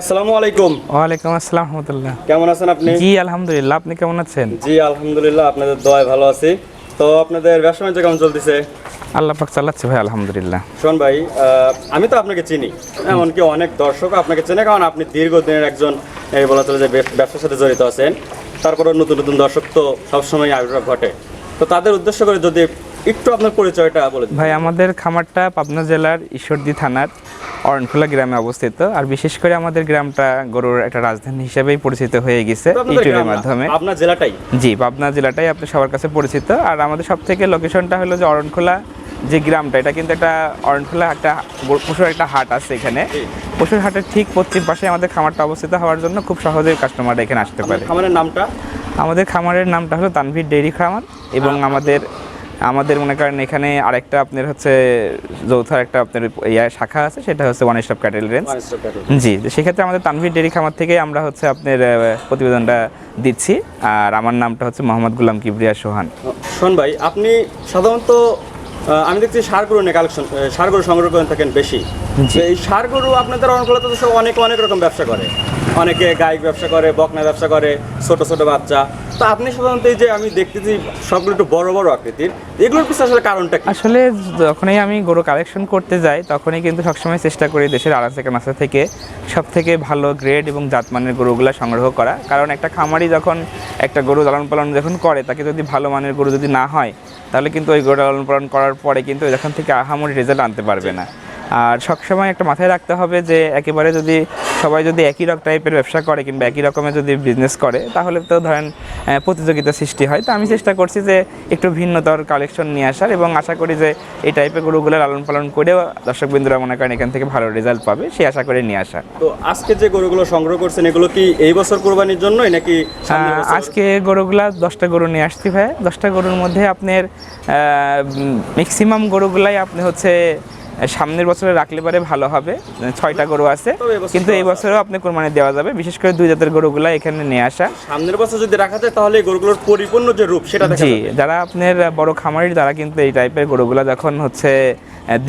আসসালামু আলাইকুম। ওয়ালাইকুম আসসালাম রহমতুল্লাহ। কেমন আছেন আপনি? জি আলহামদুলিল্লাহ আপনি কেমন আছেন? জি আলহামদুলিল্লাহ আপনাদের দোয়ায় ভালো আছি। তো আপনাদের ব্যবসা বাণিজ্য কেমন চলতেছে? আল্লাহ পাক চালাচ্ছে ভাই আলহামদুলিল্লাহ। শোন ভাই আমি তো আপনাকে চিনি এমনকি অনেক দর্শক আপনাকে চেনে কারণ আপনি দীর্ঘদিনের একজন এই বলা চলে যে ব্যবসার সাথে জড়িত আছেন। তারপরে নতুন নতুন দর্শক তো সবসময় আবির্ভাব ঘটে। তো তাদের উদ্দেশ্য করে যদি একটু আপনার পরিচয়টা বলে দিন। ভাই আমাদের খামারটা পাবনা জেলার ঈশ্বরদী থানার অরণখোলা গ্রামে অবস্থিত। আর বিশেষ করে আমাদের গ্রামটা গরুর একটা রাজধানী হিসেবেই পরিচিত হয়ে গেছে ইউটিউবের মাধ্যমে। আপনার জেলাটাই? জি পাবনা জেলাটাই আপনি সবার কাছে পরিচিত। আর আমাদের সব থেকে লোকেশনটা হলো যে অরণখোলা যে গ্রামটা এটা কিন্তু একটা অরণখোলা একটা পশুর একটা হাট আছে এখানে। পশুর হাটের ঠিক পশ্চিম পাশে আমাদের খামারটা অবস্থিত হওয়ার জন্য খুব সহজেই কাস্টমাররা এখানে আসতে পারে। খামারের নামটা? আমাদের খামারের নামটা হলো তানভীর ডেইরি খামার এবং আমাদের আমাদের মনে করেন এখানে আরেকটা আপনার হচ্ছে যৌথ একটা আপনার ইয়া শাখা আছে সেটা হচ্ছে ওয়ান স্টপ ক্যাটেল রেঞ্জ। জি সেক্ষেত্রে আমাদের তানভীর ডেইরি খামার থেকে আমরা হচ্ছে আপনার প্রতিবেদনটা দিচ্ছি। আর আমার নামটা হচ্ছে মোহাম্মদ গুলাম কিবরিয়া সোহান। শোন ভাই আপনি সাধারণত আমি দেখছি সার গরু নিয়ে কালেকশন সার গরু সংগ্রহ করে থাকেন বেশি। এই সার গরু আপনাদের অনেকগুলোতে তো সব অনেক অনেক রকম ব্যবসা করে। অনেকে গাই ব্যবসা করে বকনা ব্যবসা করে ছোট ছোট বাচ্চা। তো আপনি সাধারণত যে আমি দেখতেছি সবগুলো একটু বড় বড় আকৃতির, এগুলোর পিছনে আসলে কারণটা আসলে যখনই আমি গরু কালেকশন করতে যাই, তখনই কিন্তু সবসময় চেষ্টা করি দেশের আড়াচে কানাচা থেকে সব থেকে ভালো গ্রেড এবং জাতমানের গরুগুলো সংগ্রহ করা। কারণ একটা খামারি যখন একটা গরু লালন পালন যখন করে, তাকে যদি ভালো মানের গরু যদি না হয়, তাহলে কিন্তু ওই গরু লালন পালন করার পরে কিন্তু এখান থেকে আহামরি রেজাল্ট আনতে পারবে না। আর সবসময় একটা মাথায় রাখতে হবে যে, একেবারে যদি সবাই যদি একই রকম টাইপের ব্যবসা করে কিংবা একই রকমের যদি বিজনেস করে তাহলে তো ধরেন প্রতিযোগিতা সৃষ্টি হয়। তো আমি চেষ্টা করছি যে একটু ভিন্নতর কালেকশন নিয়ে আসার এবং আশা করি যে এই টাইপের গরুগুলো লালন পালন করেও দর্শক বিন্দুরা মনে করেন এখান থেকে ভালো রেজাল্ট পাবে সে আশা করে নিয়ে আসা তো আজকে যে গরুগুলো সংগ্রহ করছেন এগুলো কি এই বছর কোরবানির জন্যই নাকি? আজকে গরুগুলা দশটা গরু নিয়ে আসছি ভাই দশটা গরুর মধ্যে আপনার ম্যাক্সিমাম গরুগুলাই আপনি হচ্ছে সামনের বছরে রাখলে পরে ভালো হবে ছয়টা গরু আছে। কিন্তু এই বছরেও আপনি কোরবানি দেওয়া যাবে বিশেষ করে দুই জাতের গরুগুলা এখানে নিয়ে আসা। সামনের বছর যদি রাখা যায় তাহলে গরুগুলোর পরিপূর্ণ যে রূপ সেটা দেখা জি যারা আপনার বড় খামারির তারা কিন্তু এই টাইপের গরুগুলা যখন হচ্ছে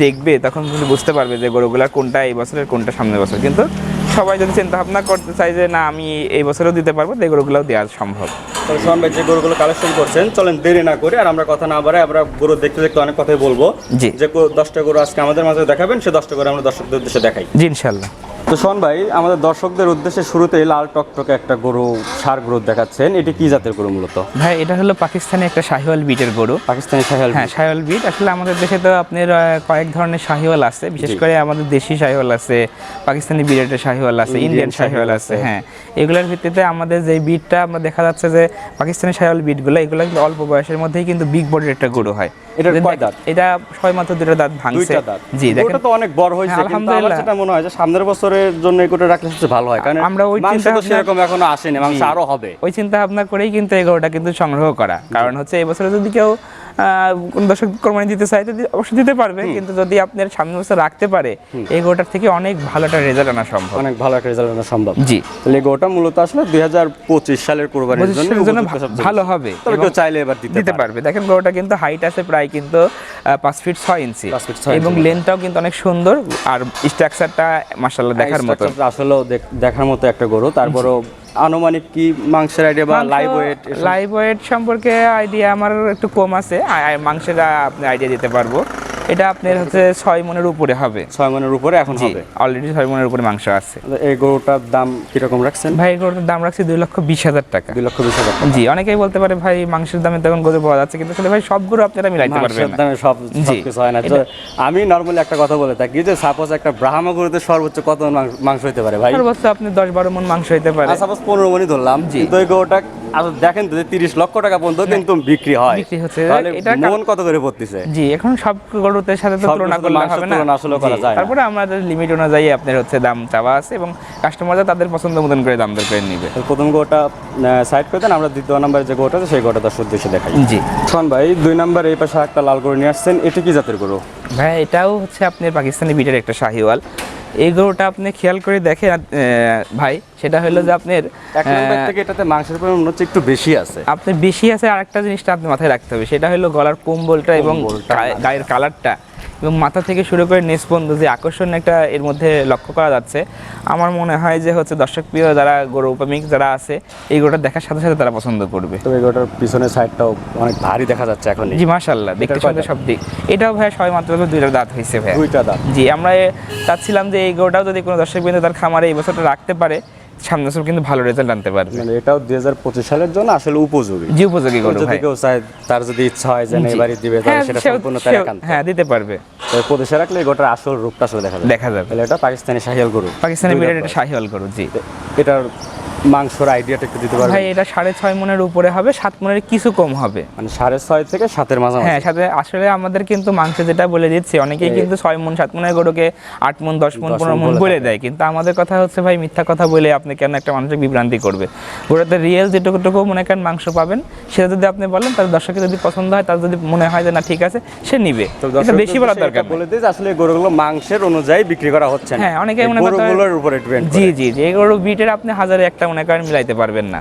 দেখবে তখন কিন্তু বুঝতে পারবে যে গরুগুলা কোনটা এই বছরের কোনটা সামনের বছর। কিন্তু সবাই যদি চিন্তা ভাবনা করতে চাই যে না আমি এই বছরও দিতে পারব যে এই গরুগুলাও দেওয়া সম্ভব। সম্ভব সোহান ভাই যে গরুগুলো কালেকশন করছেন চলেন দেরি না করে আর আমরা কথা না বাড়াই আমরা গরু দেখতে দেখতে অনেক কথাই বলব। জি। যে দশটা গরু আজকে আমাদের মাঝে দেখাবেন সে দশটা গরু আমরা দর্শকদের উদ্দেশ্যে দেখাই। জি ইনশাল্লাহ। তো সোহান ভাই আমাদের দর্শকদের উদ্দেশ্যে শুরুতেই লাল টকটকে একটা গরু সার গরু দেখাচ্ছেন। এটি কি জাতের গরু মূলত? ভাই এটা হলো পাকিস্তানি একটা শাহিওয়াল বিটের গরু। পাকিস্তানি সাহেল হ্যাঁ শাহিওয়াল বিট আসলে আমাদের দেশে তো আপনার কয়েক ধরনের শাহিওয়াল আছে। বিশেষ করে আমাদের দেশি শাহিওয়াল আছে পাকিস্তানি বিটের শাহিওয়াল আছে ইন্ডিয়ান শাহিওয়াল শাহিওয়াল আছে। হ্যাঁ। এগুলোর ভিত্তিতে আমাদের যে বিটটা আমরা দেখা যাচ্ছে যে পাকিস্তানি শাহিওয়াল বিটগুলো এগুলো কিন্তু অল্প বয়সের মধ্যেই কিন্তু বিগ বডির একটা গরু হয়। যদি কয় দাঁত? এটা ছয় মাত্র দুটো দাঁত ভাঙছে। দাঁত? জি দেখেন। ওটা তো অনেক বড় হয়েছে হ্যাঁ, কিন্তু আমার। যেটা মনে হয় যে সামনের বছরের জন্য গরুটা রাখলে সবচেয়ে ভালো হয় কারণ আমরা ওই চিন্তা তো সেরকম এখনও আসেনি মাংস আরও হবে। ওই চিন্তা ভাবনা করেই কিন্তু এই গরুটা কিন্তু সংগ্রহ করা। কারণ হচ্ছে এই বছরে যদি কেউ কোন দর্শক কোরবানি দিতে চায় তো অবশ্যই দিতে পারবে। কিন্তু যদি আপনার রাখতে পারে এই গরুটার থেকে অনেক ভালো একটা রেজাল্ট আনা সম্ভব। অনেক ভালো একটা রেজাল্ট আনা সম্ভব। জি। তাহলে এই গরুটা মূলত আসলে দুই হাজার পঁচিশ সালের কোরবানির জন্য ভালো হবে তবে কেউ চাইলে এবার দিতে পারবে। দেখেন গরুটা কিন্তু হাইট আছে প্রায় কিন্তু পাঁচ ফিট ছয় ইঞ্চি এবং ইঞ্চি। লেন্থটাও কিন্তু অনেক সুন্দর। আর স্ট্রাকচারটা মাসাল্লাহ দেখার মতো। আসলেও দেখার মতো একটা গরু। তারপরও আনুমানিক কি মাংসের আইডিয়া বা লাইভ ওয়েট লাইভ ওয়েট সম্পর্কে আইডিয়া আমার একটু কম আছে। মাংসের আপনি আইডিয়া দিতে পারব। এটা আপনার হচ্ছে ছয় মনের উপরে হবে। ছয় মনের উপরে এখন হবে? অলরেডি ছয় মনের উপরে মাংস আছে। এই গরুটার দাম কীরকম রাখছেন? ভাই এই গরুটার দাম রাখছি দুই লক্ষ বিশ হাজার টাকা। দুই লক্ষ বিশ হাজার জি অনেকেই বলতে পারে ভাই মাংসের দামে তখন গরু পাওয়া যাচ্ছে। কিন্তু আসলে ভাই সব গরু আপনারা মিলাইতে পারবেন মাংসের দামে সব। কিছু হয় না। তো আমি নর্মালি একটা কথা বলে থাকি যে সাপোজ একটা ব্রাহ্মা গরুতে সর্বোচ্চ কত মাংস- হতে পারে ভাই? সর্বোচ্চ আপনি দশ বারো মন মাংস হইতে পারে। সাপোজ পনেরো মনই ধরলাম জি। ওই গরুটা আসলে দেখেন তো যে তিরিশ লক্ষ টাকা পর্যন্ত কিন্তু বিক্রি হয়। বিক্রি হচ্ছে। মন কত করে পড়তেছে? জি এখন সব গরুদের সাথে তো তুলনা করলে হবে না। তুলনা আসলে করা যায় তারপরে আমাদের লিমিট অনুযায়ী আপনার হচ্ছে দাম চাওয়া আছে এবং কাস্টমাররা তাদের পছন্দ মতন করে দাম দর করে নিবে। প্রথম গোটা সাইড করে দেন আমরা দ্বিতীয় নাম্বারে যে গোটা আছে সেই গোটা দশ উদ্দেশ্যে দেখাই। জি। শোন ভাই দুই নাম্বার এই পাশে একটা লাল গরু নিয়ে আসছেন এটা কি জাতের গরু? ভাই এটাও হচ্ছে আপনার পাকিস্তানি বিটের একটা শাহিওয়াল। এই গরুটা আপনি খেয়াল করে দেখেন আহ, ভাই সেটা হলো যে আপনার এক নাম্বার থেকে এটাতে মাংসের পরিমাণ হচ্ছে একটু বেশি আছে। আপনি বেশি আছে আর একটা জিনিসটা আপনি মাথায় রাখতে হবে সেটা হলো গলার কম্বলটা এবং গায়ের কালারটা। এবং মাথা থেকে শুরু করে নেস পর্যন্ত যে আকর্ষণ একটা এর মধ্যে লক্ষ্য করা যাচ্ছে আমার মনে হয় যে হচ্ছে দর্শক প্রিয় যারা গরু প্রেমিক যারা আছে এই গরুটা দেখার সাথে সাথে তারা পছন্দ করবে। তো এই গোটার পিছনের সাইডটাও অনেক ভারী দেখা যাচ্ছে এখন জি মাশাল্লাহ দেখতে কয়টা? সব দিক এটাও ভাই সবাই মাত্র দুইটা দাঁত হয়েছে ভাই দুইটা দাঁত। জি আমরা চাচ্ছিলাম যে এই গরুটাও যদি কোনো দর্শক বিন্দু তার খামারে এই বছরটা রাখতে পারে সামনে বছর কিন্তু ভালো রেজাল্ট আনতে পারবে। মানে এটাও দুই হাজার পঁচিশ সালের জন্য আসলে উপযোগী। জি উপযোগী গরু ভাই। কেউ চায় তার যদি ইচ্ছা হয় যে না জি। এবারই দিবে হ্যাঁ, তাহলে সেটা সম্পূর্ণ তার একান্ত। হ্যাঁ দিতে পারবে। তো প্রদেশে রাখলে গোটার আসল রূপটা আসলে দেখা যাবে। দেখা যাবে। তাহলে এটা পাকিস্তানি শাহিয়াল গরু। পাকিস্তানি দাঁত এটা শাহিয়াল গরু জি। এটার মাংসর আইডিয়াটা একটু দিতে পারবেন। ভাই এটা সাড়ে ছয় মনের উপরে হবে সাত মনের কিছু কম হবে। মানে সাড়ে ছয় থেকে সাতের মাঝামাঝি। হ্যাঁ সাথে আসলে আমাদের কিন্তু মাংস যেটা বলে দিচ্ছে অনেকেই কিন্তু ছয় মন সাত মনের গরুকে আট মন দশ মন পনেরো মন বলে দেয়। কিন্তু আমাদের কথা হচ্ছে ভাই মিথ্যা কথা বলে আপনি কেন একটা মানুষের বিভ্রান্তি করবে? ওটাতে রিয়েল যেটুকুটুকু মনে করেন মাংস পাবেন সেটা যদি আপনি বলেন তাহলে দর্শকের যদি পছন্দ হয় তার যদি মনে হয় যে না ঠিক আছে সে নিবে। বেশি বলার দরকার বলে দিই আসলে গরুগুলো মাংসের অনুযায়ী বিক্রি করা হচ্ছে হ্যাঁ, অনেকে মনে ডিপেন্ড জি জি জি এই গরু বিটের আপনি হাজারে একটা মনে করেন মিলাইতে পারবেন না।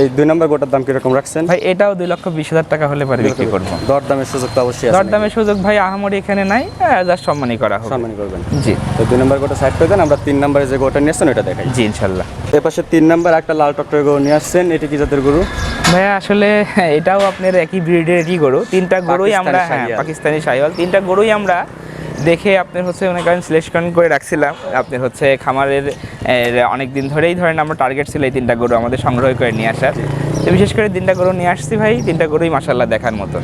এই দুই নম্বর গোটার দাম কীরকম রাখছেন? ভাই এটাও দুই লক্ষ বিশ হাজার টাকা হলে পারে বিক্রি করব? দর দামের সুযোগ তো অবশ্যই আছে দরদামের সুযোগ ভাই আহামরি এখানে নাই জাস্ট সম্মানই করা হবে সম্মান করবেন। জি। তো দুই নম্বর গোটা সাইড করে দেন আমরা তিন নম্বরে যে গোটা নিয়ে আসছেন ওটা দেখাই। জি ইনশাল্লাহ। এ পাশে তিন নম্বর একটা লাল টকটকে গরু নিয়ে আসছেন এটি কি জাতের গরু? ভাইয়া আসলে হ্যাঁ, এটাও আপনার একই ব্রিডেরই গরু। তিনটা গরুই আমরা পাকিস্তানি হ্যাঁ। পাকিস্তানি শাহিওয়াল। তিনটা গরুই আমরা দেখে আপনার হচ্ছে মনে করেন সিলেকশন করে রাখছিলাম। আপনার হচ্ছে খামারের অনেক দিন ধরেই ধরেন আমরা টার্গেট ছিল এই তিনটা গরু আমাদের সংগ্রহ করে নিয়ে আসার। তো বিশেষ করে তিনটা গরু নিয়ে আসছি ভাই তিনটা গরুই মাসাল্লাহ দেখার মতন।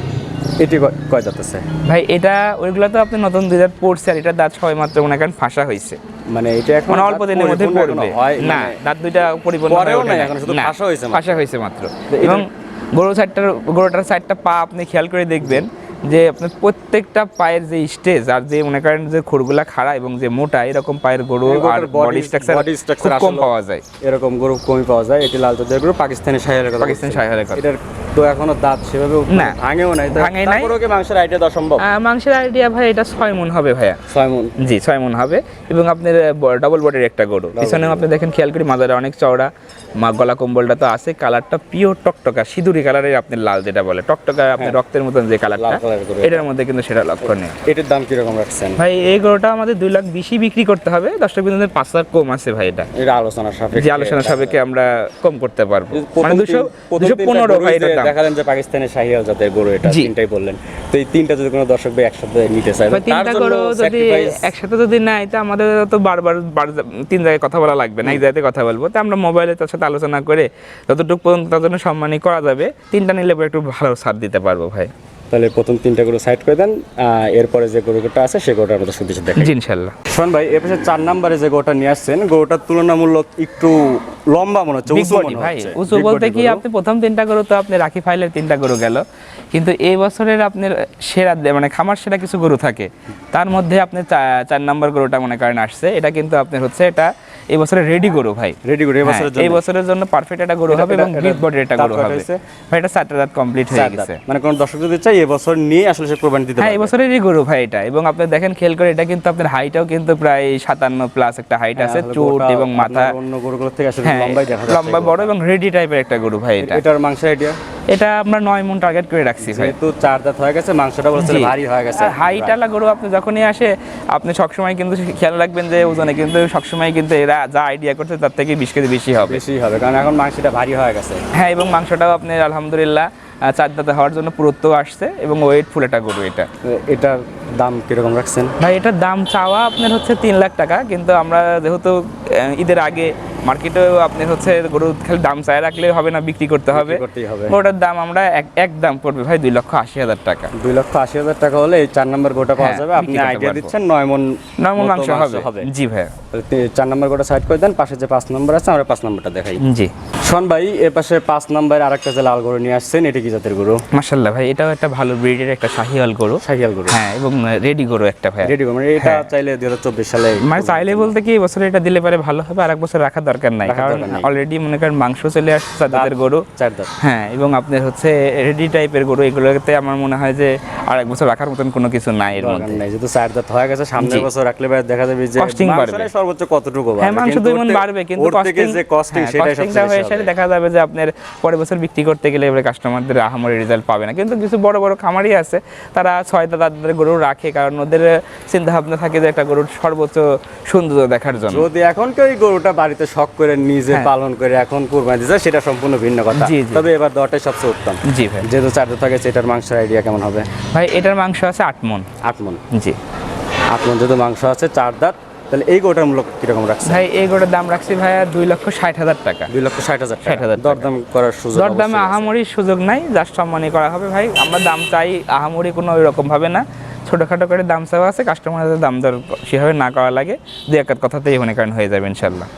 এটি কয় জাত আছে ভাই এটা ওইগুলো তো আপনি নতুন দুই দাঁত পড়ছে আর এটা দাঁত ছয় মাত্র মনে করেন ফাঁসা হয়েছে। মানে এটা এখন মানে অল্প দিনের মধ্যে পড়বে। না মানে দাঁত দুইটা পরিপূর্ণ হয়ে ফাঁসা হয়েছে মাত্র। ফাঁসা হয়েছে মাত্র। এবং গরুর সাইডটার গরুটার সাইডটা পা আপনি খেয়াল করে দেখবেন। যে আপনার প্রত্যেকটা পায়ের যে স্টেজ আর যে মনে করেন যে খুরগুলা খাড়া এবং যে মোটা এরকম পায়ের গরু আর বডি স্ট্রাকচার খুব কম পাওয়া যায়। এরকম গরু কমই পাওয়া যায়। এটি লাল জাতের গরু পাকিস্তানি শাহিয়ালের কথা পাকিস্তানি কথা। এটার তো এখনও দাঁত সেভাবে না। ভাঙেও নাই। ভাঙে নাই। তারপরেও কি মাংসের আইডিয়া দেওয়া সম্ভব? মাংসের আইডিয়া ভাই এটা ছয় মন হবে ভাইয়া। ছয় মন। জি ছয় মন হবে। এবং আপনার ডবল বডির একটা গরু। পিছনেও আপনি দেখেন খেয়াল করি মাজারে অনেক চওড়া। মা গলা কম্বলটা তো আছে। কালারটা পিওর টকটকা সিঁদুরি কালারের আপনার লাল যেটা বলে। টকটকা আপনার রক্তের মতন যে কালারটা গরু। এটার মধ্যে কিন্তু সেটা লক্ষ্য নেই। এটির দাম কীরকম রাখছেন? ভাই এই গরুটা আমাদের দুই লাখ বেশি বিক্রি করতে হবে। বিন্দু পাঁচ হাজার কম আছে ভাই এটা। এটা আলোচনার সাপেক্ষে। যে আলোচনা সাপেক্ষে আমরা কম করতে পারব। মানে দুশো পনেরো ভাই এটার দাম। দেখালেন যে পাকিস্তানি শাহিয়াল জাতের গরু এটা তিনটাই বললেন। তো এই তিনটা যদি কোনো দর্শক ভাই একসাথে নিতে চায় তিনটা গরু যদি একসাথে যদি নাই তো আমাদের তো বারবার তিন জায়গায় কথা বলা লাগবে না এক জায়গাতে কথা বলব। তো আমরা মোবাইলে তার সাথে আলোচনা করে যতটুকু পর্যন্ত তার জন্য সম্মানই করা যাবে তিনটা নিলে একটু ভালো ছাড় দিতে পারব ভাই। তাহলে প্রথম তিনটা গরু সাইড করে দেন এরপরে যে গরুটা আছে সে গরুটা আমাদের সুবিধা দেখেন জি ইনশাল্লাহ শোন ভাই এর পাশে চার নম্বরে যে গরুটা নিয়ে আসছেন গরুটার তুলনামূলক একটু লম্বা মনে হচ্ছে উঁচু মনে হচ্ছে। উঁচু বলতে কি আপনি প্রথম তিনটা গরু তো আপনি রাখি ফাইলের তিনটা গরু গেল কিন্তু এই বছরের আপনার সেরা মানে খামার সেরা কিছু গরু থাকে তার মধ্যে আপনি চার নম্বর গরুটা মনে করেন আসছে এটা কিন্তু আপনার হচ্ছে এটা এই বছরের রেডি গরু ভাই। রেডি গরু এই হ্যাঁ, বছরের এই জন্য। বছরের জন্য পারফেক্ট একটা গরু হবে এবং বিগ বডির একটা গরু হবে। ভাই এটা চারটা দাঁত কমপ্লিট হয়ে গেছে। মানে কোন দর্শক যদি চাই এই বছর নিয়ে আসলে সে কোরবানি দিতে হ্যাঁ এই বছরেরই গরু ভাই এটা। এবং আপনি দেখেন খেল করে এটা কিন্তু আপনার হাইটাও কিন্তু প্রায় সাতান্ন প্লাস একটা হাইট আছে হ্যাঁ, আসলে চুট এবং মাথা। অন্য গরুগুলো থেকে আসলে হ্যাঁ লম্বাই দেখা যাচ্ছে লম্বা বড় এবং রেডি টাইপের একটা গরু ভাই এটা। এটার মাংসের আইডিয়া এটা আমরা নয় মন টার্গেট করে রাখছি যেহেতু চার দাঁত হয়ে গেছে মাংসটা বলছে ভারী হয়ে গেছে। আর হাইট আলা গরু আপনি যখনই আসে আপনি সবসময় কিন্তু খেয়াল রাখবেন যে ওজনে কিন্তু সবসময় কিন্তু এরা যা আইডিয়া করছে তার থেকে বিশ কেজি বেশি হবে। বেশি হবে কারণ এখন মাংসটা ভারী হয়ে গেছে। হ্যাঁ এবং মাংসটাও আপনার আলহামদুলিল্লাহ চার দাঁতে হওয়ার জন্য পুরুত্ব আসছে এবং ওয়েট ফুল একটা গরু এটা। এটার দাম কীরকম রাখছেন? ভাই এটার দাম চাওয়া আপনার হচ্ছে তিন লাখ টাকা কিন্তু আমরা যেহেতু ঈদের আগে মার্কেটেও আপনার হচ্ছে গরু খালি দাম চায় রাখলে হবে না বিক্রি করতে হবে। ওটার দাম আমরা এক দাম পড়বে ভাই দুই লক্ষ আশি হাজার টাকা। দুই লক্ষ আশি হাজার টাকা হলে এই চার নম্বর গোটা পাওয়া হ্যাঁ, যাবে। আপনি আইডিয়া দিচ্ছেন নয় মন নর্মাল মতো মাংস হবে। জি তাহলে চার নম্বর গোটা সাইড করে দেন পাশে যে পাঁচ নম্বর আছে আমরা পাঁচ নম্বরটা দেখাই। জি। শোন ভাই এ পাশে পাঁচ নম্বর আরেকটা যে লাল গরু নিয়ে আসছেন এটা কি জাতের গরু? মাশাল্লাহ ভাই এটাও একটা ভালো ব্রিডের একটা শাহিওয়াল গরু। শাহিয়াল গরু। হ্যাঁ এবং রেডি গরু একটা ভাই। রেডি মানে এটা চাইলে দুই হাজার চব্বিশ সালে মানে চাইলে বলতে কি এবছর এটা দিলে পারে ভালো হবে আর এক বছর রাখার দরকার নাই কারণ অলরেডি মনে করেন মাংস চলে আসছে গরু। চার দাঁত হ্যাঁ এবং আপনার হচ্ছে রেডি টাইপের গরু এগুলোতে আমার মনে হয় যে আর এক বছর রাখার মতন কোনো কিছু নাই এর মধ্যে। নাই যেহেতু চার দাঁত হয়ে গেছে সামনের বছর রাখলে দেখা যাবে যে মাংসের বাড়বে। সর্বোচ্চ কতটুকু হ্যাঁ মাংস দুই মন বাড়বে কিন্তু থেকে যে কস্টিং হ্যাঁ, সেটাই সবচেয়ে হয়ে তাহলে দেখা যাবে যে আপনার পরের বছর বিক্রি করতে গেলে এবারে কাস্টমারদের আহামরি রেজাল্ট পাবে না। কিন্তু কিছু বড় বড় খামারি আছে তারা ছয় তাদের গরু রাখে কারণ ওদের চিন্তা ভাবনা থাকে যে একটা গরুর সর্বোচ্চ সৌন্দর্য দেখার জন্য। যদি এখন কেউ গরুটা বাড়িতে শখ করে নিজে হ্যাঁ। পালন করে এখন কুরবানি দিচ্ছে সেটা সম্পূর্ণ ভিন্ন কথা। তবে এবার দরটাই সবচেয়ে উত্তম। জি ভাই। যেহেতু চার থাকে সেটার মাংসের আইডিয়া কেমন হবে? ভাই এটার মাংস আছে আট মন আট মন জি। আট মন যেহেতু মাংস আছে চার দাঁত তাহলে এই গোটার মূল্য কীরকম রাখছে ভাই এই গোটার দাম রাখছি ভাইয়া দুই লক্ষ ষাট হাজার টাকা। দুই লক্ষ ষাট হাজার 60,000 টাকা টাকা। দরদাম করার সুযোগ দরদামে অবশ্যই আছে। আহামরি সুযোগ নাই জাস্ট সম্মানই করা হবে ভাই। আমরা দাম চাই আহামরি কোনো ওই রকম ভাবে না। ছোটোখাটো করে দাম চাওয়া আছে কাস্টমারদের দাম দর সেভাবে না করা লাগে। দু এক কথাতেই মনে করেন হয়ে যাবে ইনশাল্লাহ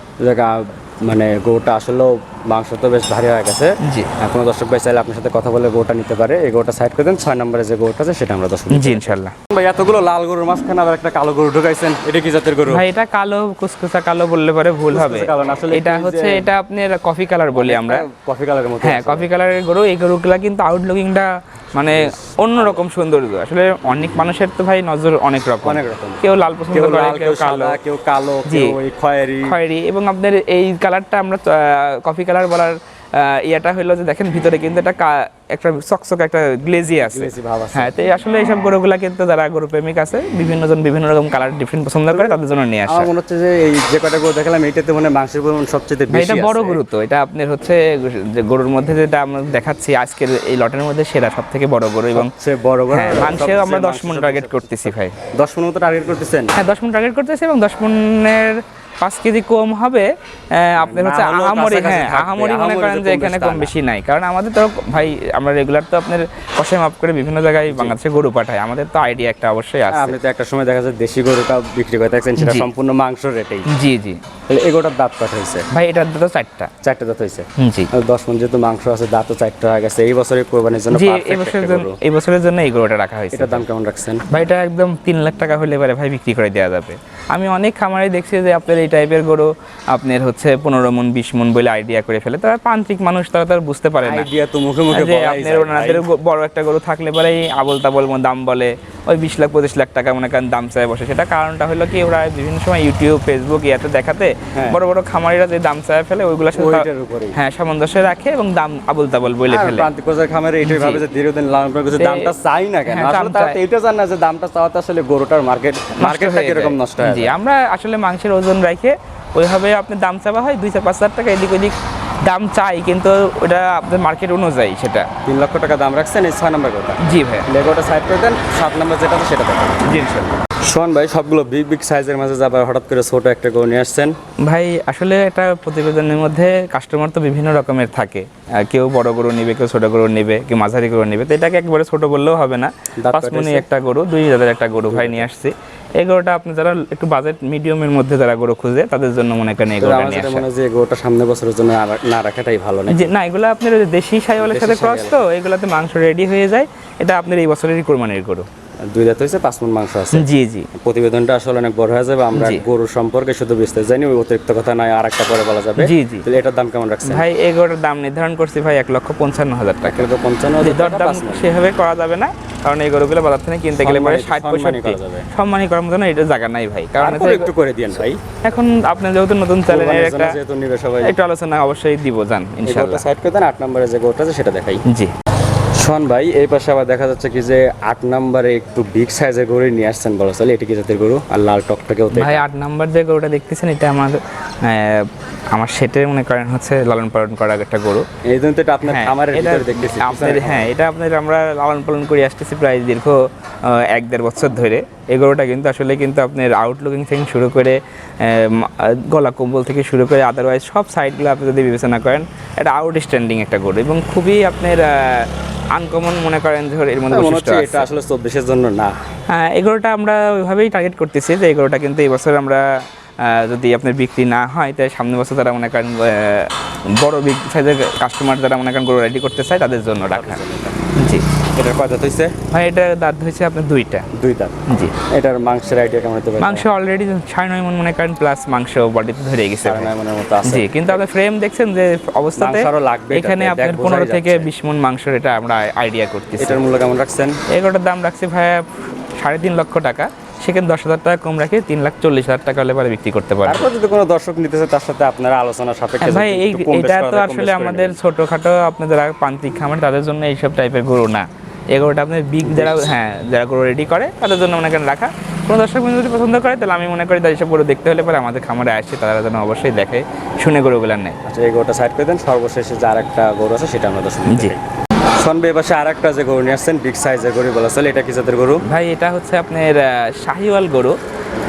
মানে গোটা আসলেও মাংস তো বেশ ভারী হয়ে গেছে। জি। কোনো দর্শক ভাই চাইলে আপনার সাথে কথা বলে গরুটা নিতে পারে। এই গরুটা সাইড করে দেন ছয় নম্বরে যে গরুটা আছে সেটা আমরা দর্শক জি ইনশাল্লাহ ভাই এতগুলো লাল গরুর মাঝখানে আবার একটা কালো গরু ঢুকাইছেন এটা কি জাতের গরু? ভাই এটা কালো কুসকুসা কালো বললে পরে ভুল হবে। এটা হচ্ছে এটা আপনার কফি কালার বলি আমরা। কফি কালারের মতো হ্যাঁ কফি কালারের গরু এই গরুগুলা কিন্তু আউটলুকিংটা মানে অন্যরকম সৌন্দর্য আসলে অনেক মানুষের তো ভাই নজর অনেক রকম। অনেক রকম। কেউ লাল পছন্দ করে কেউ কালো। কেউ কালো কেউ খয়েরি। খয়েরি। এবং আপনার এই কালারটা আমরা কফি কালার বলার ইয়েটা হলো যে দেখেন ভিতরে কিন্তু একটা একটা চকচক একটা গ্লেজি আছে। হ্যাঁ তো আসলে এইসব গরুগুলা কিন্তু যারা গরু প্রেমিক আছে বিভিন্ন জন বিভিন্ন রকম কালার ডিফারেন্ট পছন্দ করে তাদের জন্য নিয়ে আসা। আমার মনে হচ্ছে যে এই যে কটা গরু দেখালাম এইটাতে মানে মাংসের পরিমাণ সবচেয়ে বেশি এটা বড় গরু তো এটা আপনার হচ্ছে যে গরুর মধ্যে যেটা আমরা দেখাচ্ছি আজকের এই লটের মধ্যে সেরা সব থেকে বড় গরু এবং বড় গরু হ্যাঁ মাংসেও আমরা দশ মাংস মন টার্গেট করতেছি ভাই। দশ মন মতো টার্গেট করতেছেন? হ্যাঁ দশ মন টার্গেট করতেছি এবং দশ মনের পাঁচ কেজি কম হবে আপনার হচ্ছে আহামরি হ্যাঁ আহামরি মনে করেন যে এখানে কম বেশি নাই। কারণ আমাদের তো ভাই আমরা রেগুলার তো আপনার কষে মাপ করে বিভিন্ন জায়গায় বাংলাদেশে গরু পাঠায় আমাদের তো আইডিয়া একটা অবশ্যই আছে। আপনি তো একটা সময় দেখা যায় দেশি গরুটা বিক্রি করতে থাকছেন সেটা সম্পূর্ণ মাংস রেটেই। জি জি। তাহলে এই দাঁত কত হয়েছে। ভাই এটার তো চারটা। চারটে দাঁত হয়েছে? জি। দশ মন যেহেতু মাংস আছে দাঁতও চারটে হয়ে গেছে। এই বছরের কোরবানির জন্য এই বছরের জন্য গরু। এই বছরের জন্য এই গরুটা রাখা হয়েছে। এটার দাম কেমন রাখছেন? ভাই এটা একদম তিন লাখ টাকা হলে পারে ভাই বিক্রি করে দেওয়া যাবে। আমি অনেক খামারে দেখছি যে আপনার এই টাইপের গরু আপনার হচ্ছে পনেরো মন বিশ মন বলে আইডিয়া করে ফেলে। তারা প্রান্তিক মানুষ তারা তার বুঝতে পারে না। আইডিয়া তো মুখে মুখে যে আপনার ওনাদের বড় একটা গরু থাকলে পরে আবল তাবল দাম বলে। ওই বিশ লাখ পঁচিশ লাখ টাকা মনে করেন দাম চায় বসে। সেটা কারণটা হলো কি ওরা বিভিন্ন সময় ইউটিউব ফেসবুক ইয়াতে দেখাতে। বড় বড় খামারিরা যে দাম চায় ফেলে ওইগুলা সাথে ওইটার উপরে হ্যাঁ সামঞ্জস্য রাখে এবং দাম আবল তাবল বলে ফেলে। প্রান্তিক পর্যায়ের খামারে এটাই ভাবে যে দীর্ঘদিন লালন পালন করছে দামটা চাই না কেন? হ্যাঁ, আসলে তারা। এটা জানে না যে দামটা চাওয়াতে আসলে গরুটার মার্কেট মার্কেট মার্কেটটা এরকম কীরকম নষ্ট হয় জি আমরা আসলে মাংসের ওজন রাখে ওইভাবে আপনি দাম চাওয়া হয় দুইশো চার পাঁচ হাজার টাকা এদিক ওদিক দাম চাই কিন্তু ওটা আপনার মার্কেট অনুযায়ী সেটা। তিন লক্ষ টাকা দাম রাখছেন এই ছয় নম্বর গরুটা। জি ভাই। লেগোটা সাইড করে দেন সাত নম্বর যেটা সেটা দেখেন। জি ইনশাল্লাহ। শোন ভাই সবগুলো বিগ বিগ সাইজের মাঝে যাবার হঠাৎ করে ছোট একটা গরু নিয়ে আসছেন। ভাই আসলে একটা প্রতিবেদনের মধ্যে কাস্টমার তো বিভিন্ন রকমের থাকে। কেউ বড় গরু নেবে কেউ ছোট গরু নেবে কেউ মাঝারি গরু নেবে। তো এটাকে একবারে ছোট বললেও হবে না। দাঁত পাঁচ মনি একটা গরু দুই হাজার একটা গরু ভাই নিয়ে আসছি। এই গরুটা আপনি যারা একটু বাজেট মিডিয়ামের মধ্যে যারা গরু খুঁজে তাদের জন্য মনে করেন আমার নিয়ে আসা। মনে যে এগোটা সামনে বছরের জন্য না রাখাটাই ভালো না না এগুলো আপনার দেশি সাইওয়ালের সাথে ক্রস। তো এগুলাতে মাংস রেডি হয়ে যায় এটা আপনার এই বছরেরই কোরবানির গরু। দুই দাঁত হয়েছে পাঁচ মন মাংস আছে। জি জি। প্রতিবেদনটা আসলে অনেক বড় হয়ে যাবে আমরা জি। গরুর সম্পর্কে শুধু বিস্তারিত জানি ওই অতিরিক্ত কথা নয় আর একটা পরে বলা যাবে। জি, জি। তাহলে এটার দাম কেমন রাখছেন? ভাই এই গরুটার দাম নির্ধারণ করছি ভাই এক লক্ষ পঞ্চান্ন হাজার টাকা। এগুলো তো পঞ্চান্ন দরদাম সেভাবে করা যাবে না কারণ এই গরুগুলো বাজার থেকে কিনতে গেলে পরে ষাট পঁয়ষট্টি করা যাবে। সম্মানী করার মতো এটা জায়গা নাই ভাই। কারণ একটু করে দিয়েন ভাই। এখন আপনার যেহেতু নতুন চ্যানেলের একটা একটু আলোচনা অবশ্যই দিব গরুটা ইনশাল্লাহ সাইড করে দেন আট নম্বরে যে গরুটা আছে সেটা দেখাই। জি। শোন ভাই এই পাশে আবার দেখা যাচ্ছে কি যে আট নম্বরে একটু বিগ সাইজের গরু নিয়ে আসছেন বলো চলে। এটা কি জাতের গরু? আর লাল টকটকেও তো ভাই আট নাম্বার যে গরুটা দেখতেছেন এটা আমার আমার সেটের মনে করেন হচ্ছে লালন পালন করা একটা গরু। এই জন্য তো এটা আপনার হ্যাঁ, খামারের ভিতরে দেখতেছি আপনার হ্যাঁ এটা আপনার আমরা লালন পালন করে আসতেছি প্রায় দীর্ঘ এক দেড় বছর ধরে। এই গরুটা কিন্তু আসলে কিন্তু আপনার আউটলুকিং থেকে শুরু করে গলা কম্বল থেকে শুরু করে আদারওয়াইজ সব সাইডগুলো আপনি যদি বিবেচনা করেন এটা আউটস্ট্যান্ডিং একটা গরু এবং খুবই আপনার আনকমন মনে করেন যে এর মধ্যে বৈশিষ্ট্য আছে। এটা আসলে চব্বিশের জন্য না হ্যাঁ এগুলোটা আমরা ওইভাবেই টার্গেট করতেছি যে এগুলোটা কিন্তু এই বছর আমরা যদি আপনার বিক্রি না হয় তাই সামনের বছর তারা মনে করেন বড় বিগ সাইজের কাস্টমার যারা মনে করেন গরু রেডি করতে চায় তাদের জন্য রাখা এটার কয় দাঁত হয়েছে ভাই এটা দাঁত হয়েছে আপনার দুইটা। দুই দাঁত জি। এটার মাংসের আইডিয়া কেমন হতে পারে? মাংস অলরেডি সাড়ে নয় মন মনে করেন প্লাস মাংস বডিতে ধরে গেছে সাড়ে নয় মনের মতো আছে। জি কিন্তু আপনার ফ্রেম দেখছেন যে অবস্থাতে আরও লাগবে এখানে আপনার পনেরো থেকে। বিশ মন মাংসের এটা আমরা আইডিয়া করতেছি। এটার মূল্য কেমন রাখছেন? এগুলোটার দাম রাখছি ভাইয়া সাড়ে তিন লক্ষ টাকা। সেখানে দশ হাজার টাকা কম রাখে তিন লাখ চল্লিশ হাজার টাকা হলে পরে বিক্রি করতে পারে তারপর যদি কোনো দর্শক নিতে চায় তার সাথে আপনারা আলোচনা সাপেক্ষে হ্যাঁ, ভাই এই একটু এটা তো আসলে আমাদের। ছোটখাটো আপনাদের যারা প্রান্তিক খামার তাদের জন্য এইসব টাইপের গরু না। এই গরুটা আপনার বিগ যারা হ্যাঁ যারা গরু রেডি করে তাদের জন্য মনে করেন রাখা। কোনো দর্শক বন্ধু যদি পছন্দ করে তাহলে আমি মনে করি তাদের সব গরু দেখতে হলে পরে আমাদের খামারে আসছে তারা যেন অবশ্যই দেখে শুনে গরুগুলো নেয়। আচ্ছা এই গরুটা সাইড করে দেন সর্বশেষে যে আরেকটা গরু আছে সেটা আমরা দর্শক জি। সনবে এপাশে আরেকটা যে গরু নিয়ে আসছেন বিগ সাইজের গরু বলা চলে, এটা কি জাতের গরু? ভাই, এটা হচ্ছে আপনার শাহিওয়াল গরু।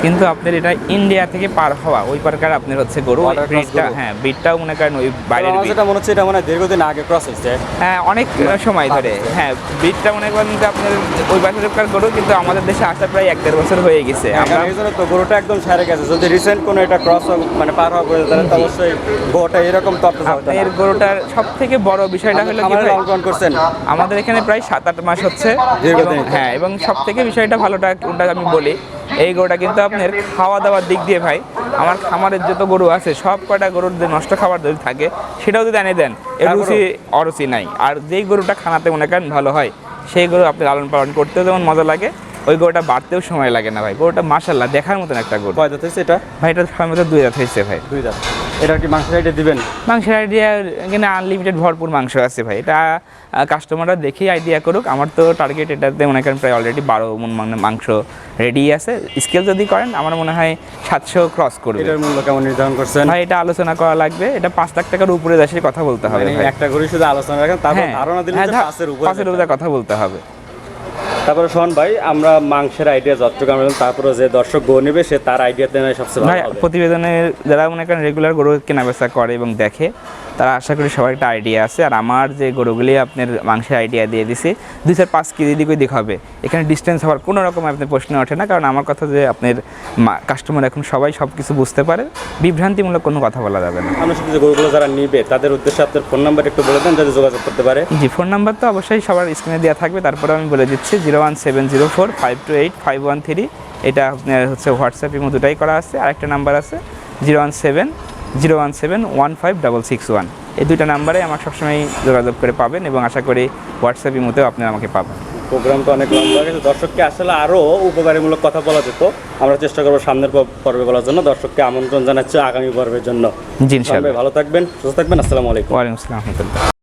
কিন্তু আপনার এটা ইন্ডিয়া থেকে পার হওয়া ওই পারকার আপনার হচ্ছে গরু। ব্রিডটা হ্যাঁ ব্রিডটাও মনে করেন ওই বাইরের। যেটা মনে হচ্ছে এটা মানে দীর্ঘদিন আগে ক্রস হয়েছে। হ্যাঁ অনেক সময় ধরে। হ্যাঁ ব্রিডটা মনে করেন যে আপনার ওই বছরকার গরু কিন্তু আমাদের দেশে আসা প্রায় এক দেড় বছর হয়ে গেছে। আমরা আমরা এই জন্য তো গরুটা একদম সারে গেছে। যদি রিসেন্ট কোনো এটা ক্রস মানে পার হওয়া করে তাহলে তো অবশ্যই গরুটা এরকম তো আপনার আপনার গরুটার সব থেকে বড় বিষয়টা হলো কি লঙ্কন করছেন? আমাদের এখানে প্রায় সাত আট মাস হচ্ছে। দীর্ঘদিন। হ্যাঁ এবং সব থেকে বিষয়টা ভালোটা আমি বলি। এই গরুটা কিন্তু আপনার খাওয়া দাওয়ার দিক দিয়ে ভাই আমার খামারের যত গরু আছে সব কটা গরুর যে নষ্ট খাবার যদি থাকে সেটাও যদি এনে দেন এর তারপরেও? রুচি অরুচি নাই। আর যেই গরুটা খানাতে মনে করেন ভালো হয় সেই গরু আপনি লালন পালন করতেও যেমন মজা লাগে ওই গরুটা বাড়তেও সময় লাগে না ভাই। গরুটা মাসাল্লাহ দেখার মতন একটা গরু। কয় দাঁত হয়েছে এটা? ভাই এটা সময় মতো দুই রাত হয়েছে ভাই। দুই দাঁত এটা কি মাংস সাইডে দিবেন? মাংসের আইডিয়া এখানে আনলিমিটেড ভরপুর মাংস আছে ভাই। এটা কাস্টমাররা দেখেই আইডিয়া করুক। আমার তো টার্গেট এটাতে মনে করেন প্রায় অলরেডি বারো মন মানে মাংস রেডি আছে। স্কেল যদি করেন আমার মনে হয় সাতশো ক্রস করবে। এটার মূল্য কেমন নির্ধারণ করছেন? ভাই এটা আলোচনা করা লাগবে। এটা পাঁচ লাখ টাকার উপরে দেশে কথা বলতে হবে মানে একটা গরু শুধু আলোচনা রাখেন তারপর হ্যাঁ। ধারণা দিলে হ্যাঁ, পাঁচের উপরে কথা বলতে হবে। তারপরে শোন ভাই আমরা মাংসের আইডিয়া যতটুকু আমরা তারপরে যে দর্শক গো নেবে সে তার আইডিয়াতে নেয় সবচেয়ে ভাই ভালো প্রতিবেদনে যারা মনে করেন রেগুলার গরু কেনা বেচা করে এবং দেখে তারা আশা করি সবার একটা আইডিয়া আছে। আর আমার যে গরুগুলি আপনার মাংসের আইডিয়া দিয়ে দিছি দুই চার পাঁচ কেজি দিকে দিক হবে এখানে ডিস্টেন্স হওয়ার কোনো রকম আপনার প্রশ্ন ওঠে না কারণ আমার কথা যে আপনার কাস্টমার এখন সবাই সব কিছু বুঝতে পারে বিভ্রান্তিমূলক কোনো কথা বলা যাবে না। আমার সাথে যে গরুগুলো যারা নিবে তাদের উদ্দেশ্যে আপনার ফোন নাম্বার একটু বলে দেন যাতে যোগাযোগ করতে পারে। জি ফোন নাম্বার তো অবশ্যই সবার স্ক্রিনে দেওয়া থাকবে। তারপরে আমি বলে দিচ্ছি zero one seven zero four five two eight five one three এটা আপনার হচ্ছে হোয়াটসঅ্যাপ ইমো দুটাই করা আছে। আরেকটা নাম্বার আছে zero one seven zero one seven one five double six one এই দুইটা নাম্বারে আমার সবসময় যোগাযোগ করে পাবেন এবং আশা করি হোয়াটসঅ্যাপ ইমোতেও আপনি আমাকে পাবেন। প্রোগ্রাম তো অনেক লম্বা গেছে। দর্শককে আসলে আরও উপকারীমূলক কথা বলা যেত। আমরা চেষ্টা করব সামনের পর্বে বলার জন্য। দর্শককে আমন্ত্রণ জানাচ্ছি আগামী পর্বের জন্য। জি ভালো থাকবেন সুস্থ থাকবেন। আসসালামু আলাইকুম। ওয়ালাইকুম আসসালাম